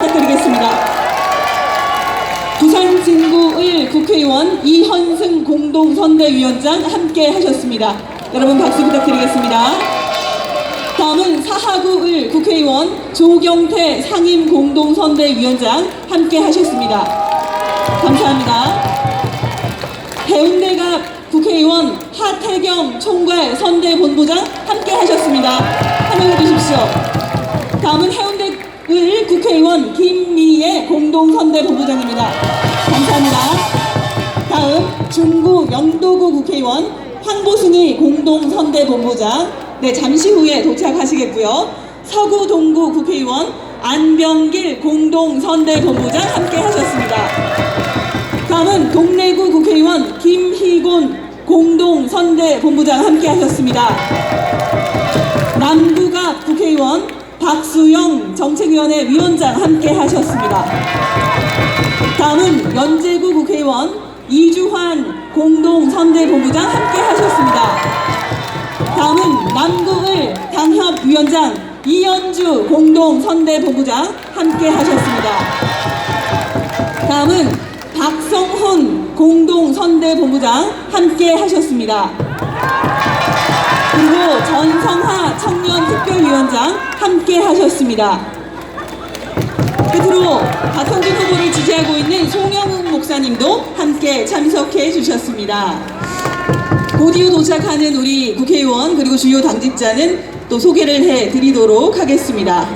부탁드리겠습니다. 부산 진구 1 국회의원 이현승 공동선대위원장 함께 하셨습니다. 여러분 박수 부탁드리겠습니다. 다음은 사하구 1 국회의원 조경태 상임 공동선대위원장 함께 하셨습니다. 감사합니다. 해운대갑 국회의원 하태경 총괄 선대본부장 함께 하셨습니다. 환영해 주십시오. 다음은 해 을 국회의원 김미애 공동선대 본부장입니다. 감사합니다. 다음 중구 영도구 국회의원 황보승희 공동선대 본부장 네 잠시 후에 도착하시겠고요. 서구 동구 국회의원 안병길 공동선대 본부장 함께 하셨습니다. 다음은 동래구 국회의원 김희곤 공동선대 본부장 함께 하셨습니다. 박수영 정책위원회 위원장 함께 하셨습니다. 다음은 연제구 국회의원 이주환 공동선대본부장 함께 하셨습니다. 다음은 남구을 당협위원장 이연주 공동선대본부장 함께 하셨습니다. 다음은 박성훈 공동선대본부장 함께 하셨습니다. 함께 하셨습니다. 끝으로 박형준 후보를 지지하고 있는 송영웅 목사님도 함께 참석해 주셨습니다. 곧이어 도착하는 우리 국회의원 그리고 주요 당직자는 또 소개를 해 드리도록 하겠습니다.